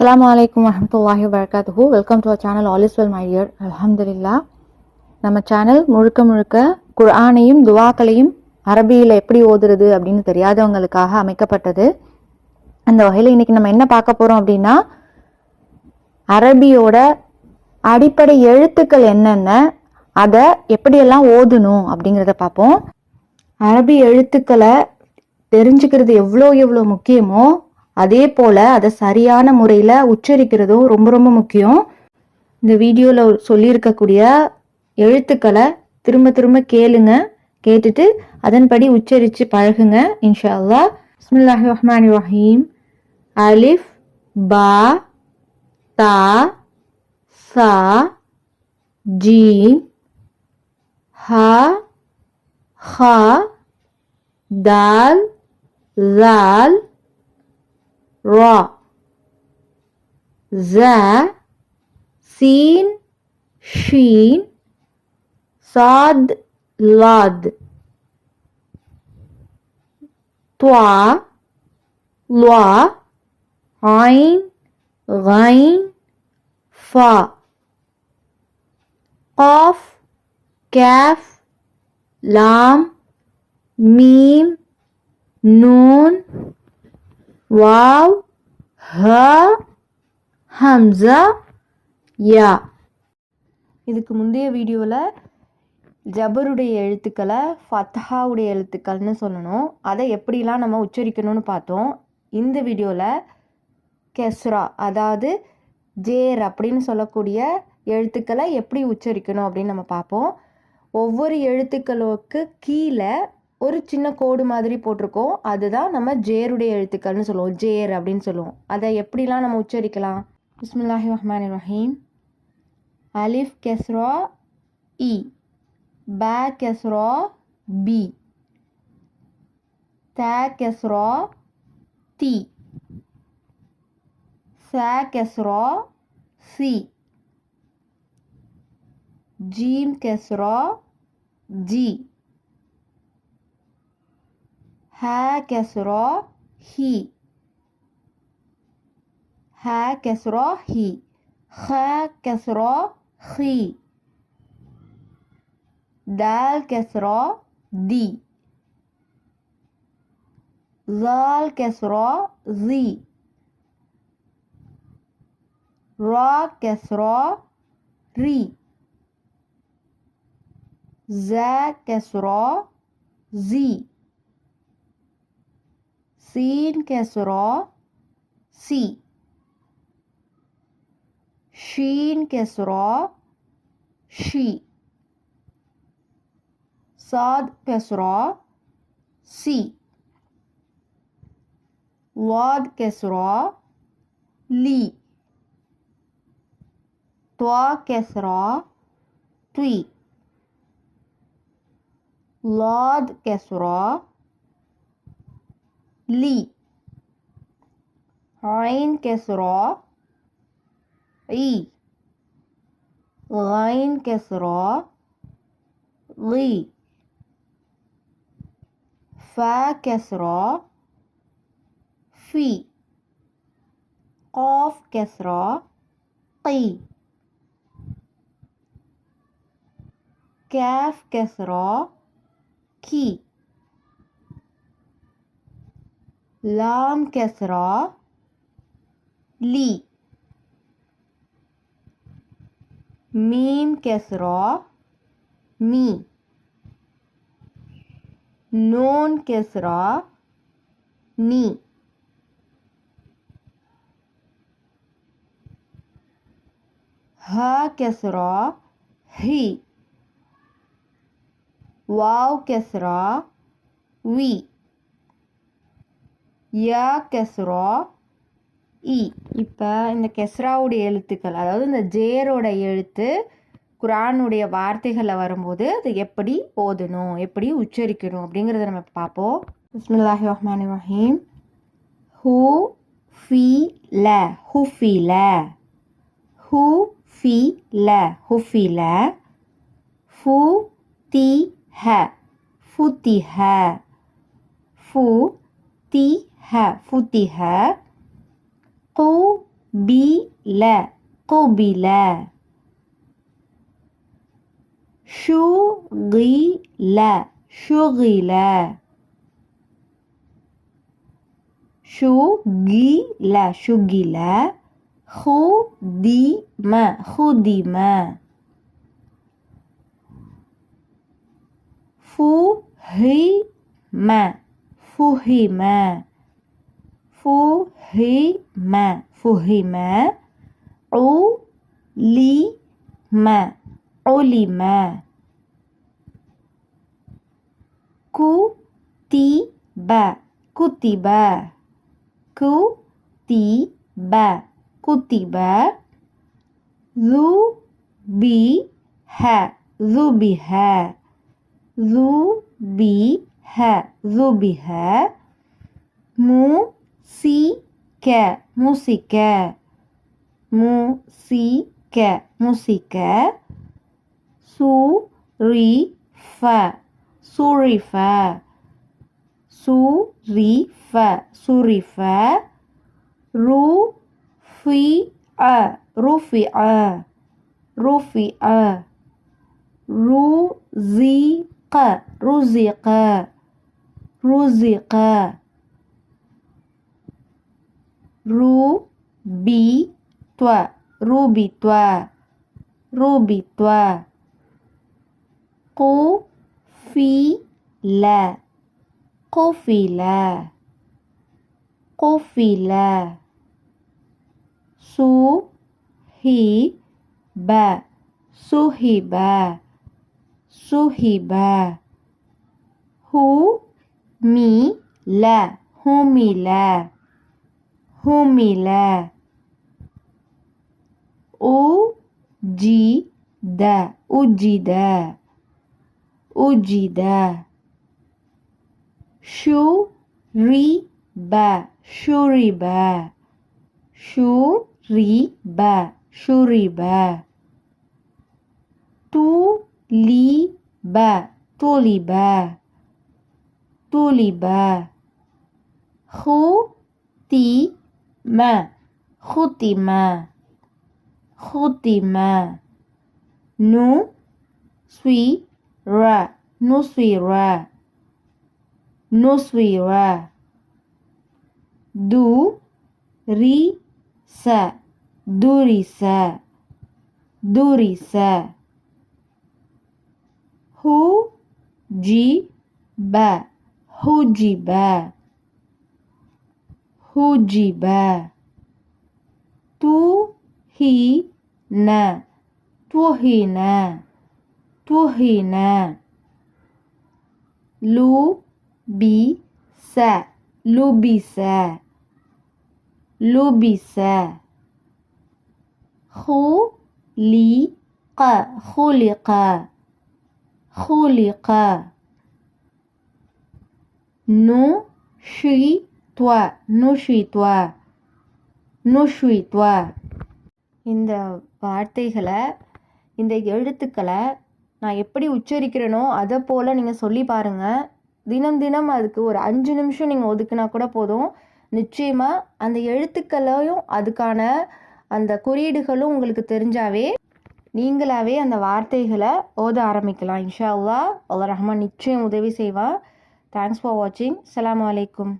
அஸ்லாம் வலைக்கம் வரமத்துல்லாஹி வபரகாத்துஹு welcome to our channel all is well my dear அல்ஹம்துலில்லா நம்ம சேனல் முழுக்க முழுக்க குர்ஆனையும் துவாக்களையும் அரபியில் எப்படி ஓதுறது அப்படின்னு தெரியாதவங்களுக்காக அமைக்கப்பட்டது. அந்த வகையில் இன்னைக்கு நம்ம என்ன பார்க்க போகிறோம் அப்படின்னா அரபியோட அடிப்படை எழுத்துக்கள் என்னென்ன அதை எப்படியெல்லாம் ஓதணும் அப்படிங்கிறத பார்ப்போம். அரபி எழுத்துக்களை தெரிஞ்சுக்கிறது எவ்வளோ எவ்வளோ முக்கியமோ அதே போல் அதை சரியான முறையில் உச்சரிக்கிறதும் ரொம்ப ரொம்ப முக்கியம். இந்த வீடியோவில் சொல்லியிருக்கக்கூடிய எழுத்துக்களை திரும்ப திரும்ப கேளுங்க. கேட்டுட்டு அதன்படி உச்சரித்து பழகுங்க இன்ஷா அல்லா பிஸ்மில்லாஹி ரஹ்மான் ரஹீம். அலிஃப் பா தா சா ஜீம் ஹா ஹா தால் லால் را ذا سين شين صاد لاد طوا لوا عين غين فا قاف كاف لام ميم نون வாவ் ஹ ஹம்சா யா. இதுக்கு முந்தைய வீடியோவில் ஜபருடைய எழுத்துக்களை ஃபத்ஹாவுடைய எழுத்துக்கள்னு சொல்லணும். அதை எப்படிலாம் நம்ம உச்சரிக்கணும்னு பார்த்தோம். இந்த வீடியோவில் கெஸ்ரா அதாவது ஜேர் அப்படின்னு சொல்லக்கூடிய எழுத்துக்களை எப்படி உச்சரிக்கணும் அப்படின்னு நம்ம பார்ப்போம். ஒவ்வொரு எழுத்துக்களுக்கு கீழே ஒரு சின்ன கோடு மாதிரி போட்டிருக்கோம். அதுதான் நம்ம ஜேருடைய எழுத்துக்கள்னு சொல்லுவோம். ஜேர் அப்படின்னு சொல்லுவோம். அதை எப்படிலாம் நம்ம உச்சரிக்கலாம்? பிஸ்மில்லாஹி ரஹ்மான் ரஹீம். அலிஃப் கெஸ்ரா இ. பே கெஸ்ரா பி. த கெஸ்ரா தி. ச கெஸ்ரா சி. ஜீம் கெஸ்ரா ஜி. ها كسرة هي. ها كسرة هي. خا كسرة خي. دال كسرة دي. ظال كسرة ذي را كسرة ري. زا كسرة زي. سين كسرة سي شين كسرة شي صاد كسرة سي واد كسرة لي طا كسرة طي لاد كسرة لي. عين كسرة عي غين كسرة غي. فا كسرة في. قاف كسرة قي. كاف كسرة كي. लाम कसरा, ली। मीम कसरा, मी। नून कसरा, नी। हा कसरा, ही। वाव कसरा, वी। யா கெஸ்ரா இ. இப்போ இந்த கெஸ்ராவுடைய எழுத்துக்கள் அதாவது இந்த ஜேரோட எழுத்து குரானுடைய வார்த்தைகளில் வரும்போது அது எப்படி ஓதணும் எப்படி உச்சரிக்கணும் அப்படிங்கிறத நம்ம பார்ப்போம். பிஸ்மில்லாஹி ரஹ்மான் ரஹீம். ஹூ ஃபி ல ஹுஃபி ல. ஹூ ஃபி ல ஹுஃபி ல. ஃபு தி ஹ ஃபுத்தி ஹ. ஃபு தி ஃபுத்திஹ கு பி ல குபில ஷு கி ல ஷுகில ஷு கி ல ஷுகில ஹு தி ம ஹுதிம ஃபு ஹி ம ஃபுஹிம فهم فهم علم. علم. كتب. كتب. كتب. كتب. ذبح ذبح ذبح ذبح مسك مسك مسك مسك صرف صرف صرف صرف رفع رفع رفع رزق رزق رزق ربط ربط ربط قفل قفل قفل صهب صهب صهب همل همل ಹುಮಿಲ ಉಜಿದ ಉಜ್ಜಿದ ಉಜ್ಜಿದ ಶು ರಿ ಬ ಶುರಿಬ ಶು ರಿ ಬ ಶುರಿಬ ತು ಲಿ ಬ ತುಲಿಬ ತುಲಿಬ ಹು ತಿ ختم ختم ختم نصير نصير نصير درس درس درس hujiba. Tuhina. Tuhina. Tuhina. Lu bisa lu bisa lu bisa li qa nu nushi துவ no suis toi, no suis toi இந்த வார்த்தைகளை இந்த எழுத்துக்களை நான் எப்படி உச்சரிக்கிறேனோ அதை போல் நீங்கள் சொல்லி பாருங்கள் தினம் தினம் அதுக்கு ஒரு அஞ்சு நிமிஷம் நீங்கள் ஒதுக்குனா கூட போதும். நிச்சயமாக அந்த எழுத்துக்களையும் அதுக்கான அந்த குறியீடுகளும் உங்களுக்கு தெரிஞ்சாவே நீங்களாவே அந்த வார்த்தைகளை ஓத ஆரம்பிக்கலாம். இன்ஷா அல்லா அல்லா ரஹ்மான் நிச்சயம் உதவி செய்வா தேங்க்ஸ் ஃபார் வாட்சிங் அலாம் வலைக்கும்